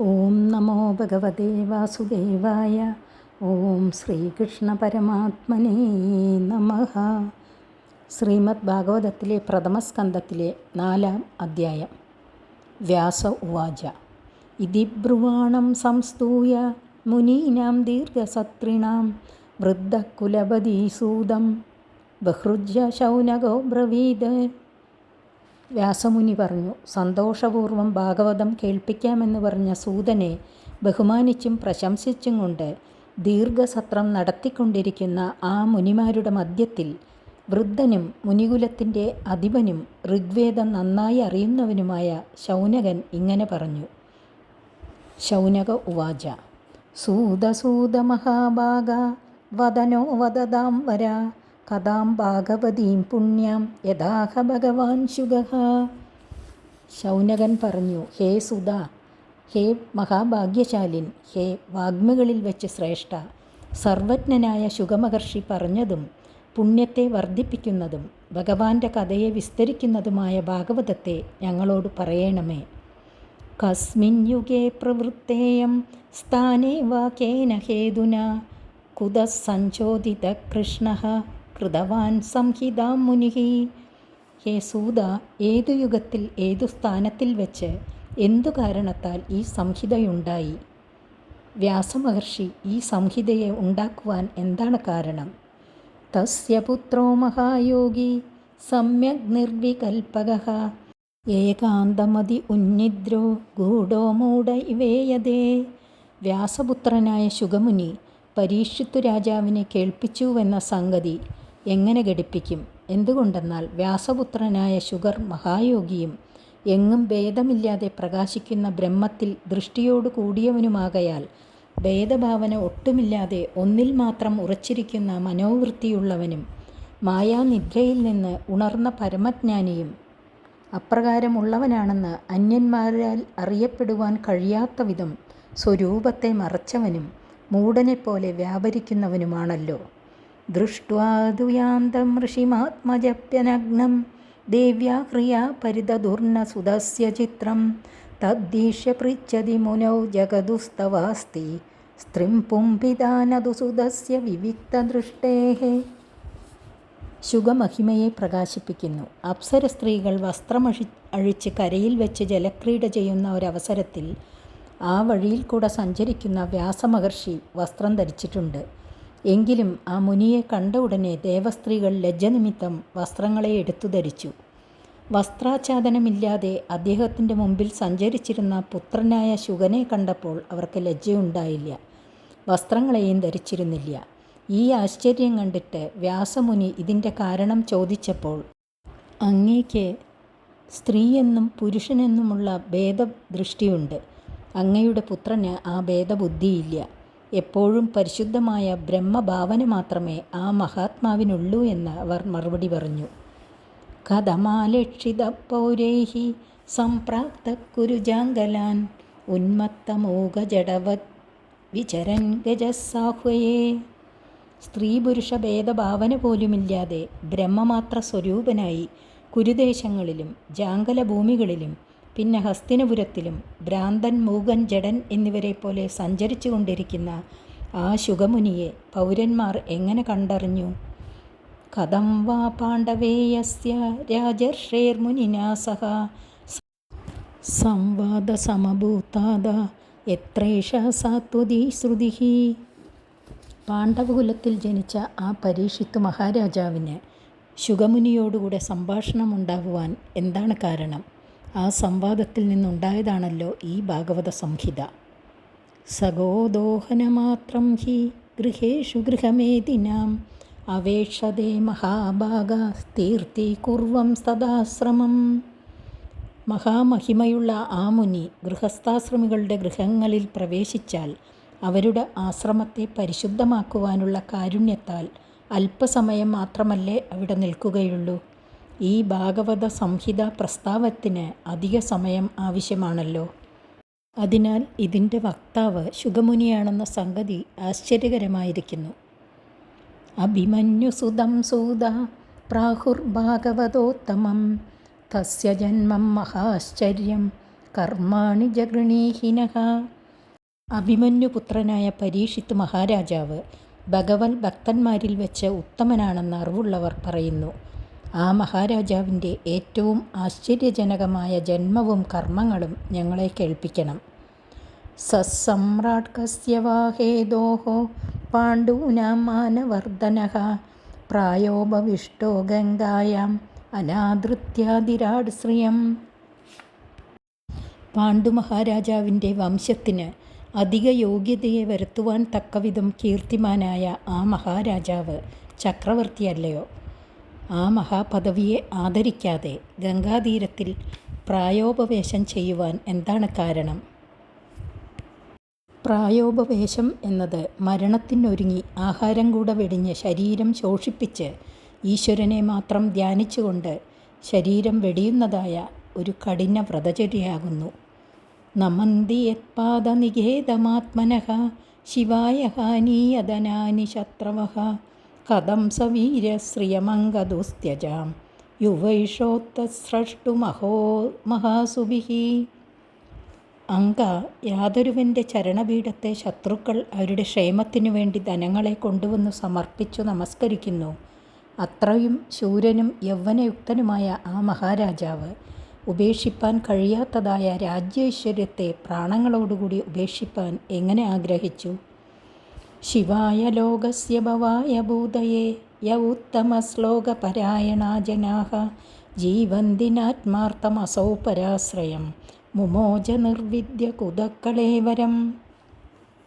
ഓം നമോ ഭഗവതേ വാസുദേവായ. ഓം ശ്രീകൃഷ്ണ പരമാത്മനേ നമ. ശ്രീമദ് ഭാഗവതത്തിലെ പ്രഥമസ്കന്ധത്തിലെ നാലാം അധ്യായം. വ്യാസ ഉവാച. ഇതി ബ്രുവാണം സംസ്തൂയ മുനീനാം ദീർഘസത്രിണാം വൃദ്ധകുലപതീസൂതം ബഹൃജ ശൗനകോ ബ്രവീത്. വ്യാസമുനി പറഞ്ഞു സന്തോഷപൂർവം ഭാഗവതം കേൾപ്പിക്കാമെന്ന് പറഞ്ഞ സൂതനെ ബഹുമാനിച്ചും പ്രശംസിച്ചും കൊണ്ട് ദീർഘസത്രം നടത്തിക്കൊണ്ടിരിക്കുന്ന ആ മുനിമാരുടെ മധ്യത്തിൽ വൃദ്ധനും മുനികുലത്തിന്റെ അധിപനും ഋഗ്വേദം നന്നായി അറിയുന്നവനുമായ ശൗനകൻ ഇങ്ങനെ പറഞ്ഞു. ശൗനക ഉവാച സൂതസൂത മഹാഭാഗ വദനോ വദതാം വര കഥാം ഭാഗവതീം പുണ്യം യഥാഹ ഭഗവാൻ ശുഗഹ. ശൗനകൻ പറഞ്ഞു ഹേ സുധ ഹേ മഹാഭാഗ്യശാലിൻ ഹേ വാഗ്മികളിൽ വെച്ച് ശ്രേഷ്ഠ. സർവജ്ഞനായ ശുഗമഹർഷി പറഞ്ഞതും പുണ്യത്തെ വർദ്ധിപ്പിക്കുന്നതും ഭഗവാന്റെ കഥയെ വിസ്തരിക്കുന്നതുമായ ഭാഗവതത്തെ ഞങ്ങളോട് പറയണമേ. കസ്മിൻ യുഗേ പ്രവൃത്തേയം സ്ഥാനേ വാക്കേന ഹേതുന. കുതസഞ്ചോദിത കൃഷ്ണ. കൃതവാൻ സംഹിതാം മുനിഹി. ഹേ സൂത ഏതു യുഗത്തിൽ ഏതു സ്ഥാനത്തിൽ വെച്ച് എന്തു കാരണത്താൽ ഈ സംഹിതയുണ്ടായി? വ്യാസമഹർഷി ഈ സംഹിതയെ ഉണ്ടാക്കുവാൻ എന്താണ് കാരണം? തസ്യ പുത്രോ മഹായോഗി സമ്യക് നിർവികൽപക ഏകാന്തമതി ഉന്നിദ്രോ ഗൂഢോ മൂഢ ഇവേയതേ. വ്യാസപുത്രനായ ശുഗമുനി പരീക്ഷിത്തു രാജാവിനെ കേൾപ്പിച്ചുവെന്ന സംഗതി എങ്ങനെ ഘടിപ്പിക്കും? എന്തുകൊണ്ടെന്നാൽ വ്യാസപുത്രനായ ശുഗർ മഹായോഗിയും എങ്ങും ഭേദമില്ലാതെ പ്രകാശിക്കുന്ന ബ്രഹ്മത്തിൽ ദൃഷ്ടിയോട് കൂടിയവനുമാകയാൽ ഭേദഭാവന ഒട്ടുമില്ലാതെ ഒന്നിൽ മാത്രം ഉറച്ചിരിക്കുന്ന മനോവൃത്തിയുള്ളവനും മായാനിദ്രയിൽ നിന്ന് ഉണർന്ന പരമജ്ഞാനിയും അപ്രകാരമുള്ളവനാണെന്ന് അന്യന്മാരാൽ അറിയപ്പെടുവാൻ കഴിയാത്ത വിധം സ്വരൂപത്തെ മറച്ചവനും മൂടനെപ്പോലെ വ്യാപരിക്കുന്നവനുമാണല്ലോ. ദൃഷ്ട്വാദുയാന്തം ഋഷിമാത്മജപ്യനഗ്നം ദേവ്യാ ക്രിയാ പരിതദുർണ സുതസ്യ ചിത്രം തദ്ദീശ്യ പൃച്ഛതി മുനോ ജഗദുസ്തവാസ്തി സ്ത്രീം പുംഭിതാനതു സുതസ്യ വിവിക്തദൃഷ്ടേः ശുഗമഹിമയെ പ്രകാശിപ്പിക്കുന്നു. അപ്സര സ്ത്രീകൾ വസ്ത്രമഴി അഴിച്ച് കരയിൽ വെച്ച് ജലക്രീഡ ചെയ്യുന്ന ഒരവസരത്തിൽ ആ വഴിയിൽ കൂടെ സഞ്ചരിക്കുന്ന വ്യാസമഹർഷി വസ്ത്രം ധരിച്ചിട്ടുണ്ട്. എങ്കിലും ആ മുനിയെ കണ്ട ഉടനെ ദേവസ്ത്രീകൾ ലജ്ജ ലജ്ജനിമിത്തം വസ്ത്രങ്ങളെ എടുത്തു ധരിച്ചു. വസ്ത്രാച്ഛാദനമില്ലാതെ അദ്ദേഹത്തിന്റെ മുമ്പിൽ സഞ്ചരിച്ചിരുന്ന പുത്രനായ ശുഗനെ കണ്ടപ്പോൾ അവർക്ക് ലജ്ജയുണ്ടായില്ല. വസ്ത്രങ്ങളെയും ധരിച്ചിരുന്നില്ല. ഈ ആശ്ചര്യം കണ്ടിട്ട് വ്യാസമുനി ഇതിന്റെ കാരണം ചോദിച്ചപ്പോൾ അങ്ങേക്ക് സ്ത്രീയെന്നും പുരുഷനെന്നുമുള്ള ഭേദദൃഷ്ടിയുണ്ട്. അങ്ങയുടെ പുത്രന് ആ ഭേദബുദ്ധിയില്ല. എപ്പോഴും പരിശുദ്ധമായ ബ്രഹ്മഭാവന മാത്രമേ ആ മഹാത്മാവിനുള്ളൂ എന്ന് അവർ മറുപടി പറഞ്ഞു. കഥമാലക്ഷിത പൗരേഹി സംപ്രാപ്ത കുരുജാങ്കലാൻ ഉന്മത്തമോഘജടവത് വിചരൻ ഗജസാഹ്വയേ സ്ത്രീ പുരുഷ ഭേദഭാവന പോലുമില്ലാതെ ബ്രഹ്മമാത്ര സ്വരൂപനായി കുരുദേശങ്ങളിലും ജാങ്കല ഭൂമികളിലും പിന്നെ ഹസ്തിനപുരത്തിലും ഭ്രാന്തൻ മൂകൻ ജഡൻ എന്നിവരെ പോലെ സഞ്ചരിച്ചു കൊണ്ടിരിക്കുന്ന ആ ശുഗമുനിയെ പൗരന്മാർ എങ്ങനെ കണ്ടറിഞ്ഞു? കഥം വാ പാണ്ഡവേയസ്യ രാജർഷേർമുനിനാ സഹ സംവാദസമഭൂതാദ എത്രേഷ സാത്വതി ശ്രുതി പാണ്ഡവകുലത്തിൽ ജനിച്ച ആ പരീക്ഷിത്തു മഹാരാജാവിന് ശുഗമുനിയോടുകൂടെ സംഭാഷണമുണ്ടാകുവാൻ എന്താണ് കാരണം? ആ സംവാദത്തിൽ നിന്നുണ്ടായതാണല്ലോ ഈ ഭാഗവത സംഹിത. സഗോദോഹനമാത്രം ഹി ഗൃഹേഷു ഗൃഹമേദിനാം അവേക്ഷതേ മഹാഭാഗ തീർത്തി കുർവം സദാശ്രമം. മഹാമഹിമയുള്ള ആ മുനി ഗൃഹസ്ഥാശ്രമികളുടെ ഗൃഹങ്ങളിൽ പ്രവേശിച്ചാൽ അവരുടെ ആശ്രമത്തെ പരിശുദ്ധമാക്കുവാനുള്ള കാരുണ്യത്താൽ അല്പസമയം മാത്രമല്ലേ അവിടെ നിൽക്കുകയുള്ളൂ. ഈ ഭാഗവത സംഹിത പ്രസ്താവത്തിന് അധിക സമയം ആവശ്യമാണല്ലോ. അതിനാൽ ഇതിന്റെ വക്താവ് ശുഗമുനിയാണെന്ന സംഗതി ആശ്ചര്യകരമായിരിക്കുന്നു. അഭിമന്യുസുതം സൂത പ്രാഹുർഭാഗവതോത്തമം. തസ്യ ജന്മം മഹാശ്ചര്യം കർമാണി ജഗൃണീഹിനഃ അഭിമന്യുപുത്രനായ പരീക്ഷിത് മഹാരാജാവ് ഭഗവത് ഭക്തന്മാരിൽ വെച്ച് ഉത്തമനാണെന്ന് അറിവുള്ളവർ പറയുന്നു. ആ മഹാരാജാവിന്റെ ഏറ്റവും ആശ്ചര്യജനകമായ ജന്മവും കർമ്മങ്ങളും ഞങ്ങളെ കേൾപ്പിക്കണം. സസമ്രാട് കസ്യ വാ ഹേതോഹോ പാണ്ഡൂനാം മാനവർദ്ധന പ്രായോപവിഷ്ടോ ഗംഗായാം അനാദൃത്യാതിരാട് ശ്രിയം പാണ്ഡു മഹാരാജാവിന്റെ വംശത്തിന് അധിക യോഗ്യതയെ വരുത്തുവാൻ തക്കവിധം കീർത്തിമാനായ ആ മഹാരാജാവ് ചക്രവർത്തിയല്ലയോ? ആ മഹാപദവിയെ ആദരിക്കാതെ ഗംഗാതീരത്തിൽ പ്രായോപവേശം ചെയ്യുവാൻ എന്താണ് കാരണം? പ്രായോപവേശം എന്നത് മരണത്തിനൊരുങ്ങി ആഹാരം കൂടെ വെടിഞ്ഞ് ശരീരം ശോഷിപ്പിച്ച് ഈശ്വരനെ മാത്രം ധ്യാനിച്ചുകൊണ്ട് ശരീരം വെടിയുന്നതായ ഒരു കഠിന വ്രതചര്യയാകുന്നു. നമന്തി യത്പാദനികേതമാത്മനഃ ശിവായ ഹാനീയതനാനി ശത്രവഃ കഥം സവീരശ്രിയമംഗദുസ്ത്യജാം യുവൈഷോത്തസ്രഷ്ടുമഹോ മഹാസുബിഹി. അങ്ക യാതൊരുവന്റെ ചരണപീഠത്തെ ശത്രുക്കൾ അവരുടെ ക്ഷേമത്തിനു വേണ്ടി ധനങ്ങളെ കൊണ്ടുവന്നു സമർപ്പിച്ചു നമസ്കരിക്കുന്നു. അത്രയും ശൂരനും യൗവനയുക്തനുമായ ആ മഹാരാജാവ് ഉപേക്ഷിപ്പാൻ കഴിയാത്തതായ രാജ്യൈശ്വര്യത്തെ പ്രാണങ്ങളോടുകൂടി ഉപേക്ഷിപ്പാൻ എങ്ങനെ ആഗ്രഹിച്ചു? ശിവായ ലോകസ്യ ഭവായ ഭൂതയേ യ ഉത്തമശ്ലോകപരായണാ ജനാഃ ജീവന്തിനാത്മാർത്ഥമസൗ പരാശ്രയം മുമോജ നിർവിദ്യ കുതക്കളേവരം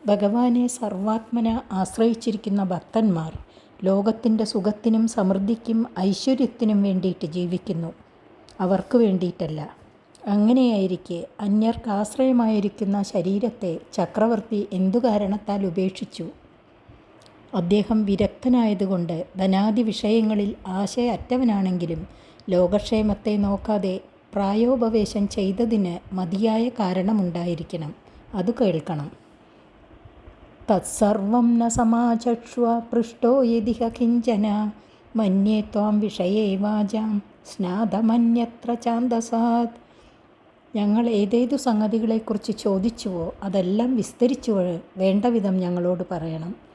ഭഗവാനെ സർവാത്മന ആശ്രയിച്ചിരിക്കുന്ന ഭക്തന്മാർ ലോകത്തിന്റെ സുഖത്തിനും സമൃദ്ധിക്കും ഐശ്വര്യത്തിനും വേണ്ടിയിട്ട് ജീവിക്കുന്നു. അവർക്ക് വേണ്ടിയിട്ടല്ല അങ്ങനെയായിരിക്കെ അന്യർക്ക് ആശ്രയമായിരിക്കുന്ന ശരീരത്തെ ചക്രവർത്തി എന്തു കാരണത്താൽ ഉപേക്ഷിച്ചു? അദ്ദേഹം വിരക്തനായതുകൊണ്ട് ധനാദി വിഷയങ്ങളിൽ ആശയ അറ്റവനാണെങ്കിലും ലോകക്ഷേമത്തെ നോക്കാതെ പ്രായോപവേശം ചെയ്തതിന് മതിയായ കാരണമുണ്ടായിരിക്കണം. അത് കേൾക്കണം. തത്സർവം ന സമാചക്ഷ്വ പൃഷ്ടോ യതിഹ കിഞ്ചന. മന്യേ ത്വാം വിഷയേ വാചാം. സ്നാതമന്യത്ര ചാന്തസാത് ഞങ്ങൾ ഏതേതു സംഗതികളെക്കുറിച്ച് ചോദിച്ചുവോ അതെല്ലാം വിസ്തരിച്ചു വേണ്ട വിധം ഞങ്ങളോട് പറയണം.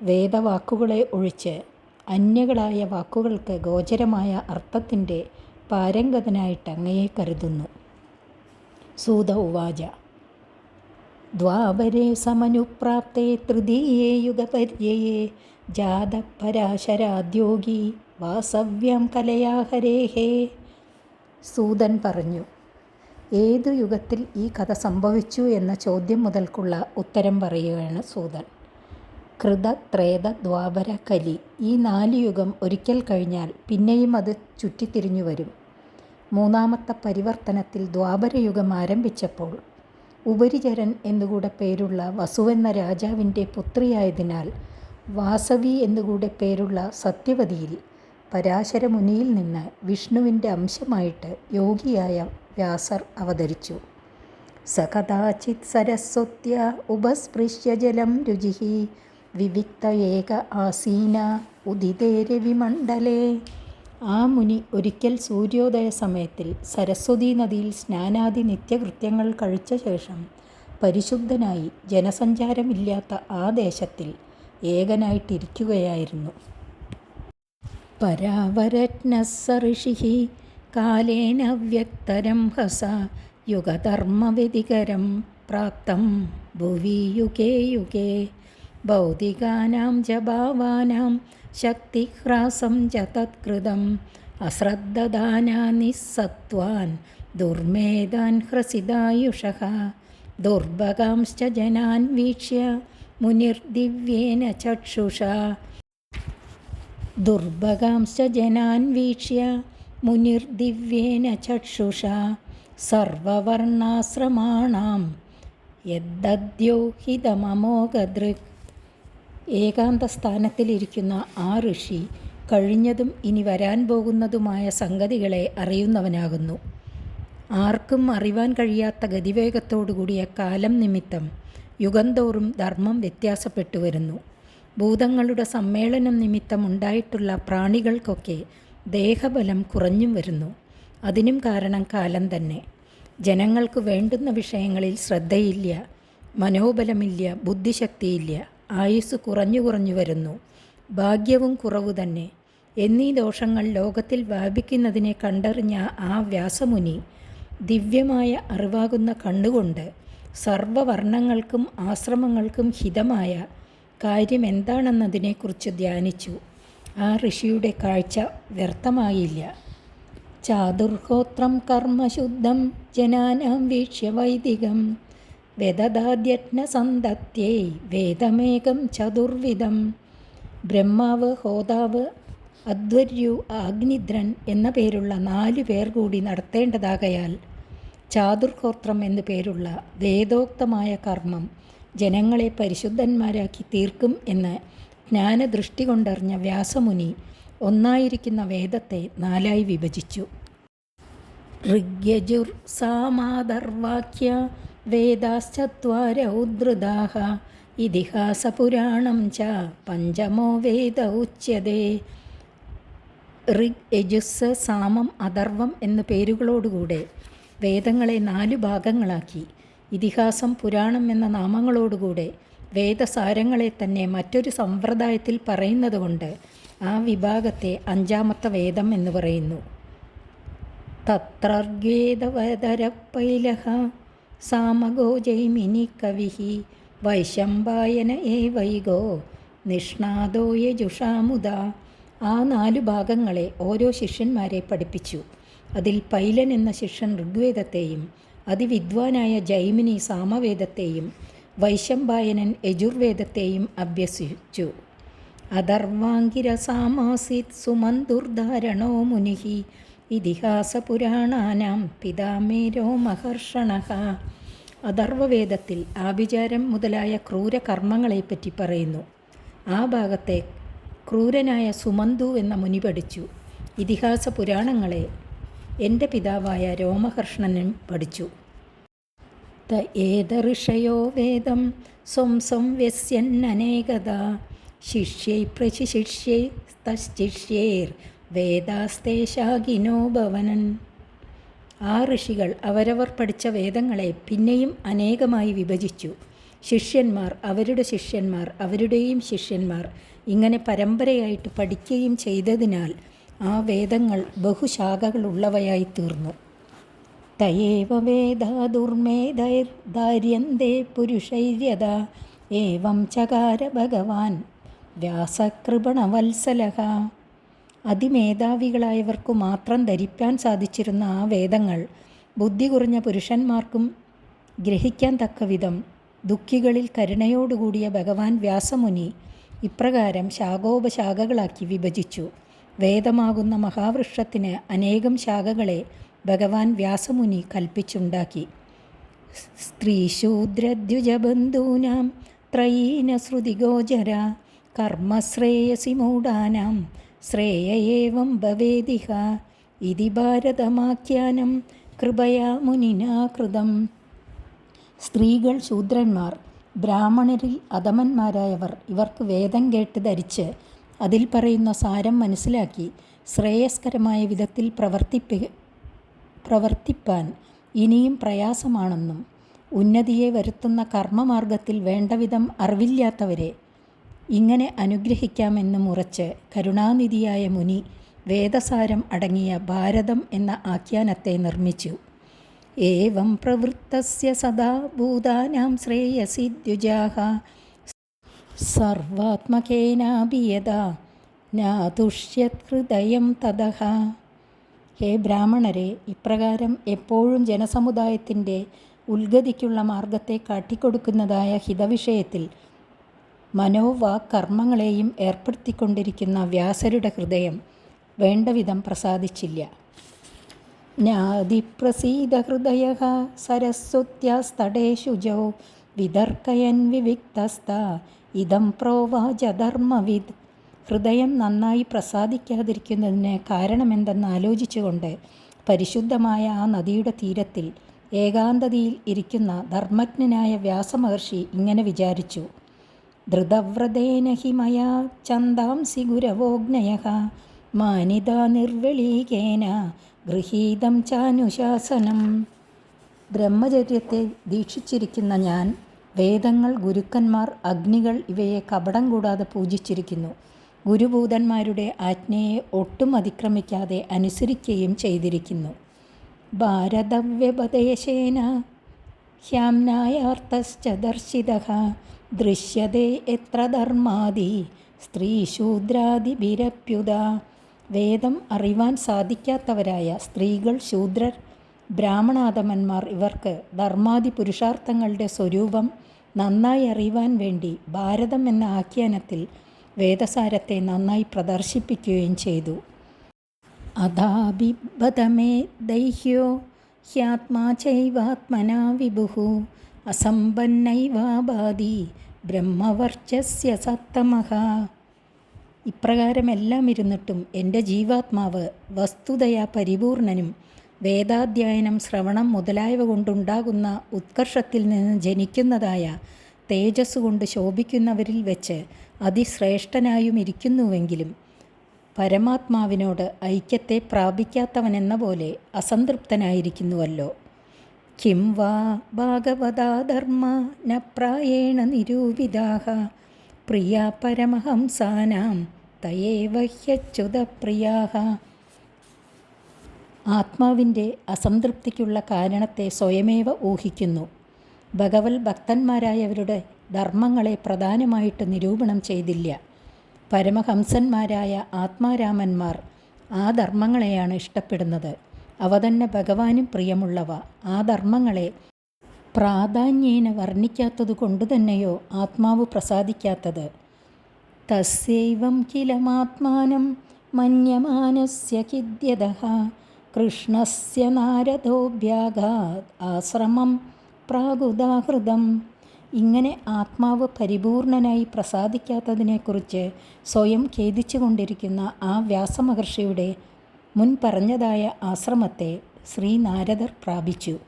വേദവാക്കുകളെ ഒഴിച്ച് അന്യകളായ വാക്കുകൾക്ക് ഗോചരമായ അർത്ഥത്തിന്റെ പാരംഗതനായിട്ട് അങ്ങയെ കരുതുന്നു. സൂത ഉവാച ദ്വാപരേ സമനുപ്രാപ്തേ തൃതീയേ യുഗപര്യേ ജാതപരാശരാദ്യോഗി വാസവ്യം കലയാഹരേഹേ സൂതൻ പറഞ്ഞു ഏതു യുഗത്തിൽ ഈ കഥ സംഭവിച്ചു എന്ന ചോദ്യം മുതൽക്കുള്ള ഉത്തരം പറയുകയാണ് സൂതൻ. കൃത ത്രേത ദ്വാപര കലി ഈ നാല് യുഗം ഒരിക്കൽ കഴിഞ്ഞാൽ പിന്നെയും അത് ചുറ്റിത്തിരിഞ്ഞു വരും. മൂന്നാമത്തെ പരിവർത്തനത്തിൽ ദ്വാപരയുഗം ആരംഭിച്ചപ്പോൾ ഉപരിചരൻ എന്നുകൂടെ പേരുള്ള വസുവെന്ന രാജാവിന്റെ പുത്രിയായതിനാൽ വാസവി എന്നുകൂടെ പേരുള്ള സത്യവതിയിൽ പരാശര മുനിയിൽ നിന്ന് വിഷ്ണുവിന്റെ അംശമായിട്ട് യോഗിയായ വ്യാസർ അവതരിച്ചു. സ കഥാചിത് സരസ്വത്യ ഉപസ്പൃശ്യ ജലം രുചി വിവിക്ത ഏക ആസീന ഉദിതേ രവിമണ്ഡലേ ആ മുനി ഒരിക്കൽ സൂര്യോദയ സമയത്തിൽ സരസ്വതീ നദിയിൽ സ്നാനാദി നിത്യകൃത്യങ്ങൾ കഴിച്ച ശേഷം പരിശുദ്ധനായി ജനസഞ്ചാരമില്ലാത്ത ആ ദേശത്തിൽ ഏകനായിട്ടിരിക്കുകയായിരുന്നു. പരാവരത്നസ്സ ഋഷി കാലേന വ്യക്തരം ഹസ യുഗധർമ്മവ്യതികരം പ്രാപ്തം ഭുവി യുഗേ യുഗേ ഭൗതികാനാം ച ഭാവാനാം ശക്തിഹ്രാസം ച തത്കൃതം അശ്രദ്ധദാനാനിസ്സത്വാൻ ദുർമേധാൻ ഹ്രസിതായുഷഃ ദുർഭകാംശ്ച ജനാൻ വീക്ഷ്യ മുനിർദിവ്യേന ചക്ഷുഷാ ദുർഭകാംശ്ച ജനാൻ വീക്ഷ്യ മുനിർദിവ്യേന ചക്ഷുഷാ സർവവർണാശ്രമാണാം യദ്ദദ്യോഹിതമമോഘദൃക് ഏകാന്ത സ്ഥാനത്തിലിരിക്കുന്ന ആ ഋഷി കഴിഞ്ഞതും ഇനി വരാൻ പോകുന്നതുമായ സംഗതികളെ അറിയുന്നവനാകുന്നു. ആർക്കും അറിവാൻ കഴിയാത്ത ഗതിവേഗത്തോടുകൂടിയ കാലം നിമിത്തം യുഗന്തോറും ധർമ്മം വ്യത്യാസപ്പെട്ടു വരുന്നു. ഭൂതങ്ങളുടെ സമ്മേളനം നിമിത്തം ഉണ്ടായിട്ടുള്ള പ്രാണികൾക്കൊക്കെ ദേഹബലം കുറഞ്ഞും വരുന്നു. അതിനും കാരണം കാലം തന്നെ. ജനങ്ങൾക്ക് വേണ്ടുന്ന വിഷയങ്ങളിൽ ശ്രദ്ധയില്ല മനോബലമില്ല ബുദ്ധിശക്തിയില്ല. ആയുസ് കുറഞ്ഞു കുറഞ്ഞു വരുന്നു. ഭാഗ്യവും കുറവു തന്നെ. എന്നീ ദോഷങ്ങൾ ലോകത്തിൽ വ്യാപിക്കുന്നതിനെ കണ്ടറിഞ്ഞ ആ വ്യാസമുനി ദിവ്യമായ അറിവാകുന്ന കണ്ണുകൊണ്ട് സർവവർണങ്ങൾക്കും ആശ്രമങ്ങൾക്കും ഹിതമായ കാര്യം എന്താണെന്നതിനെക്കുറിച്ച് ധ്യാനിച്ചു. ആ ഋഷിയുടെ കാഴ്ച വ്യർത്ഥമായില്ല. ചാതുർഹോത്രം കർമ്മശുദ്ധം ജനാനാം വീക്ഷ്യ വൈദികം. വേദദാദ്യജ്ഞസന്തത്യേ വേദമേകം ചതുർവിധം. ബ്രഹ്മാവ് ഹോതാവ് അധ്വർയു അഗ്നിദ്രൻ എന്ന പേരുള്ള നാല് പേർ കൂടി നടത്തേണ്ടതാകയാൽ ചാതുർഹോത്രം എന്നു പേരുള്ള വേദോക്തമായ കർമ്മം ജനങ്ങളെ പരിശുദ്ധന്മാരാക്കി തീർക്കും എന്ന് ജ്ഞാനദൃഷ്ടി കൊണ്ടറിഞ്ഞ വ്യാസമുനി ഒന്നായിരിക്കുന്ന വേദത്തെ നാലായി വിഭജിച്ചു. ഋഗ്യജുർ സാമാതർവാക്യ വേദാശ്ചത്വാരൗദ്ധൃതാഹ ഇതിഹാസപുരാണം ച പഞ്ചമോ വേദ ഉച്യതേ. ഋഗ് യജുസ് സാമം അഥർവം എന്ന പേരുകളോടുകൂടെ വേദങ്ങളെ നാലു ഭാഗങ്ങളാക്കി. ഇതിഹാസം പുരാണം എന്ന നാമങ്ങളോടുകൂടെ വേദസാരങ്ങളെ തന്നെ മറ്റൊരു സമ്പ്രദായത്തിൽ പറയുന്നതുകൊണ്ട് ആ വിഭാഗത്തെ അഞ്ചാമത്തെ വേദം എന്ന് പറയുന്നു. തത്രർഗേദവതരപ്പൈലഹ സാമഗോ ജൈമിനി കവി വൈശംബായന ഏ വൈഗോ നിഷ്ണാദോ യജുഷാമുദ ആ നാലു ഭാഗങ്ങളെ ഓരോ ശിഷ്യന്മാരെ പഠിപ്പിച്ചു. അതിൽ പൈലൻ എന്ന ശിഷ്യൻ ഋഗ്വേദത്തെയും അതിവിദ്വാനായ ജൈമിനി സാമവേദത്തെയും വൈശംബായനൻ യജുർവേദത്തെയും അഭ്യസിച്ചു. അധർവാങ്കിരസാമാസിത് സുമന്തുർധാരണോ മുനി ഇതിഹാസപുരാണാനാം പിതാമേരോ മഹർഷണ. അഥർവവേദത്തിൽ ആഭിചാരം മുതലായ ക്രൂരകർമ്മങ്ങളെപ്പറ്റി പറയുന്നു. ആ ഭാഗത്തെ ക്രൂരനായ സുമന്തു എന്ന മുനി പഠിച്ചു. ഇതിഹാസ പുരാണങ്ങളെ എന്റെ പിതാവായ രോമകൃഷ്ണനും പഠിച്ചു. ത ഏത ഋഷയോ വേദം സ്വം സംവ്യസ്യന്നനേകത ശിഷ്യൈ പ്രശിശിഷ്യൈ തശ്ശിഷ്യൈർ വേദാസ്തേശാകിനോ ഭവനൻ. ആ ഋഷികൾ അവരവർ പഠിച്ച വേദങ്ങളെ പിന്നെയും അനേകമായി വിഭജിച്ചു. ശിഷ്യന്മാർ അവരുടെ ശിഷ്യന്മാർ അവരുടെയും ശിഷ്യന്മാർ ഇങ്ങനെ പരമ്പരയായിട്ട് പഠിക്കുകയും ചെയ്തതിനാൽ ആ വേദങ്ങൾ ബഹുശാഖകളുള്ളവയായി തീർന്നു. തയേവ വേദാദുർമേധൈർധാര്യന്തേ പുരുഷൈര്യത ഏവം ചകാര ഭഗവാൻ. വ്യാസകൃപണവത്സലഹ. അതിമേധാവികളായവർക്കു മാത്രം ധരിപ്പാൻ സാധിച്ചിരുന്ന ആ വേദങ്ങൾ ബുദ്ധി കുറഞ്ഞ പുരുഷന്മാർക്കും ഗ്രഹിക്കാൻ തക്കവിധം ദുഃഖികളിൽ കരുണയോടുകൂടിയ ഭഗവാൻ വ്യാസമുനി ഇപ്രകാരം ശാഖോപശാഖകളാക്കി വിഭജിച്ചു. വേദമാകുന്ന മഹാവൃക്ഷത്തിന് അനേകം ശാഖകളെ ഭഗവാൻ വ്യാസമുനി കൽപ്പിച്ചുണ്ടാക്കി. സ്ത്രീശൂദ്രദ്വിജബന്ധൂനാം ത്രയീന ശ്രുതിഗോചര കർമ്മശ്രേയസി ശ്രേയയേവം ഭവേദിഹ. ഇതി ഭാരതമാഖ്യാനം കൃപയാ മുനിനാകൃതം. സ്ത്രീകൾ ശൂദ്രന്മാർ ബ്രാഹ്മണരിൽ അധമന്മാരായവർ ഇവർക്ക് വേദം കേട്ട് ധരിച്ച് അതിൽ പറയുന്ന സാരം മനസ്സിലാക്കി ശ്രേയസ്കരമായ വിധത്തിൽ പ്രവർത്തിപ്പി പ്രവർത്തിപ്പാൻ ഇനിയും പ്രയാസമാണെന്നും ഉന്നതിയെ വരുത്തുന്ന കർമ്മമാർഗത്തിൽ വേണ്ടവിധം അറിവില്ലാത്തവരെ ഇങ്ങനെ അനുഗ്രഹിക്കാമെന്നും ഉറച്ച് കരുണാനിധിയായ മുനി വേദസാരം അടങ്ങിയ ഭാരതം എന്ന ആഖ്യാനത്തെ നിർമ്മിച്ചു. ഏവം പ്രവൃത്തസ്യ സദാ ഭൂതാനാം ശ്രേയസി ദ്വിജാഹ. സർവാത്മകേനാഭിയത നാതുഷ്യത് തതഹ. ഹേ ബ്രാഹ്മണരെ ഇപ്രകാരം എപ്പോഴും ജനസമുദായത്തിന്റെ ഉത്ഗതിക്കുള്ള മാർഗത്തെ കാട്ടിക്കൊടുക്കുന്നതായ ഹിതവിഷയത്തിൽ മനോവാക് കർമ്മങ്ങളെയും ഏർപ്പെടുത്തിക്കൊണ്ടിരിക്കുന്ന വ്യാസരുടെ ഹൃദയം വേണ്ടവിധം പ്രസാദിച്ചില്ല. ജ്ഞാതിപ്രസീതഹൃദയ ഹൃദയ സരസ്വത്യാസ്തടേ ശുചൗ വിതർക്കയൻ വിവിക്തസ്ത ഇതം പ്രോവാചധർമ്മവിദ് ഹൃദയം നന്നായി പ്രസാദിക്കാതിരിക്കുന്നതിന് കാരണമെന്തെന്ന് ആലോചിച്ചുകൊണ്ട് പരിശുദ്ധമായ ആ നദിയുടെ തീരത്തിൽ ഏകാന്തതയിൽ ഇരിക്കുന്ന ധർമ്മജ്ഞനായ വ്യാസമഹർഷി ഇങ്ങനെ വിചാരിച്ചു. ധൃതവ്രതേന ഹി മയാ ചന്ദാംസി ഗുരവോഗ്നയ മാനിത നിർവളീകേന ഗൃഹീതം ചാനുശാസനം. ബ്രഹ്മചര്യത്തെ ദീക്ഷിച്ചിരിക്കുന്ന ഞാൻ വേദങ്ങൾ ഗുരുക്കന്മാർ അഗ്നികൾ ഇവയെ കപടം കൂടാതെ പൂജിച്ചിരിക്കുന്നു. ഗുരുഭൂതന്മാരുടെ ആജ്ഞയെ ഒട്ടും അതിക്രമിക്കാതെ അനുസരിക്കുകയും ചെയ്തിരിക്കുന്നു. ഭാരതവ്യപദേശേന ഹ്യാംനായാർത്ഥശ്ച ദർശിത ദൃശ്യതേ എത്ര ധർമാദി സ്ത്രീശൂദ്രാദിഭിരപ്യുത വേദം അറിവാൻ സാധിക്കാത്തവരായ സ്ത്രീകൾ ശൂദ്രർ ബ്രാഹ്മണാദമന്മാർ ഇവർക്ക് ധർമാദി പുരുഷാർത്ഥങ്ങളുടെ സ്വരൂപം നന്നായി അറിയുവാൻ വേണ്ടി ഭാരതം എന്ന ആഖ്യാനത്തിൽ വേദസാരത്തെ നന്നായി പ്രദർശിപ്പിക്കുകയും ചെയ്തു. അഥാബിബതമേ ദൈഹ്യോ ഹ്യാത്മാ ചൈവാത്മനാ വിഭു അസമ്പന്നൈവാബാധി ബ്രഹ്മവർച്ചസ്യ സത്തമഹ ഇപ്രകാരമെല്ലാം ഇരുന്നിട്ടും എന്റെ ജീവാത്മാവ് വസ്തുതയാ പരിപൂർണനും വേദാധ്യയനം ശ്രവണം മുതലായവ കൊണ്ടുണ്ടാകുന്ന ഉത്കർഷത്തിൽ നിന്ന് ജനിക്കുന്നതായ തേജസ് കൊണ്ട് ശോഭിക്കുന്നവരിൽ വെച്ച് അതിശ്രേഷ്ഠനായും ഇരിക്കുന്നുവെങ്കിലും പരമാത്മാവിനോട് ഐക്യത്തെ പ്രാപിക്കാത്തവനെന്ന പോലെ അസംതൃപ്തനായിരിക്കുന്നുവല്ലോ. കിം വാ ഭാഗവതാധർമ്മ ന പ്രായേണ നിരൂപിതാഹ പ്രിയ പരമഹംസാനാം തയേവ ഹ്യച്യുതപ്രിയാഹ ആത്മാവിന്റെ അസംതൃപ്തിക്കുള്ള കാരണത്തെ സ്വയമേവ ഊഹിക്കുന്നു. ഭഗവൽ ഭക്തന്മാരായവരുടെ ധർമ്മങ്ങളെ പ്രധാനമായിട്ട് നിരൂപണം ചെയ്തില്ല. പരമഹംസന്മാരായ ആത്മാരാമന്മാർ ആ ധർമ്മങ്ങളെയാണ് ഇഷ്ടപ്പെടുന്നത്. അവ തന്നെ ഭഗവാനും പ്രിയമുള്ളവ. ആ ധർമ്മങ്ങളെ പ്രാധാന്യേന വർണിക്കാത്തതു കൊണ്ടു തന്നെയോ ആത്മാവ് പ്രസാദിക്കാത്തത്. തസ്യൈവം കിലമാത്മാനം മന്യമാനസ്യ കിദ്യത കൃഷ്ണസ്യ നാരദോഭ്യാഘാത് ആശ്രമം പ്രാഗുദാഹൃതം ഇങ്ങനെ ആത്മാവ് പരിപൂർണനായി പ്രസാദിക്കാത്തതിനെക്കുറിച്ച് സ്വയം ഖേദിച്ചുകൊണ്ടിരിക്കുന്ന ആ വ്യാസമഹർഷിയുടെ മുൻ പറഞ്ഞതായ ആശ്രമത്തെ ശ്രീനാരദർ പ്രാപിച്ചു.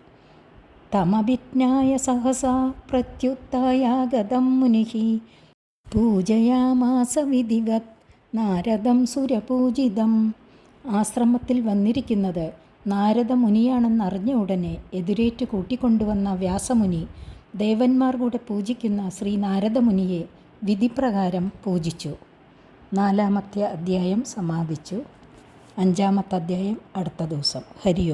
തമഭിജ്ഞായ സഹസാ പ്രത്യുത്തായാഗതം മുനിഹി. പൂജയാമാസ വിധിവത് നാരദം സുരപൂജിതം. ആശ്രമത്തിൽ വന്നിരിക്കുന്നത് നാരദ മുനിയാണെന്നറിഞ്ഞ ഉടനെ എതിരേറ്റ് കൂട്ടിക്കൊണ്ടുവന്ന വ്യാസമുനി ദേവന്മാർ കൂടെ പൂജിക്കുന്ന ശ്രീ നാരദമുനിയെ വിധിപ്രകാരം പൂജിച്ചു. നാലാമത്തെ അധ്യായം സമാപിച്ചു. അഞ്ചാമത്തെ അധ്യായം അടുത്ത ദിവസം. ഹരി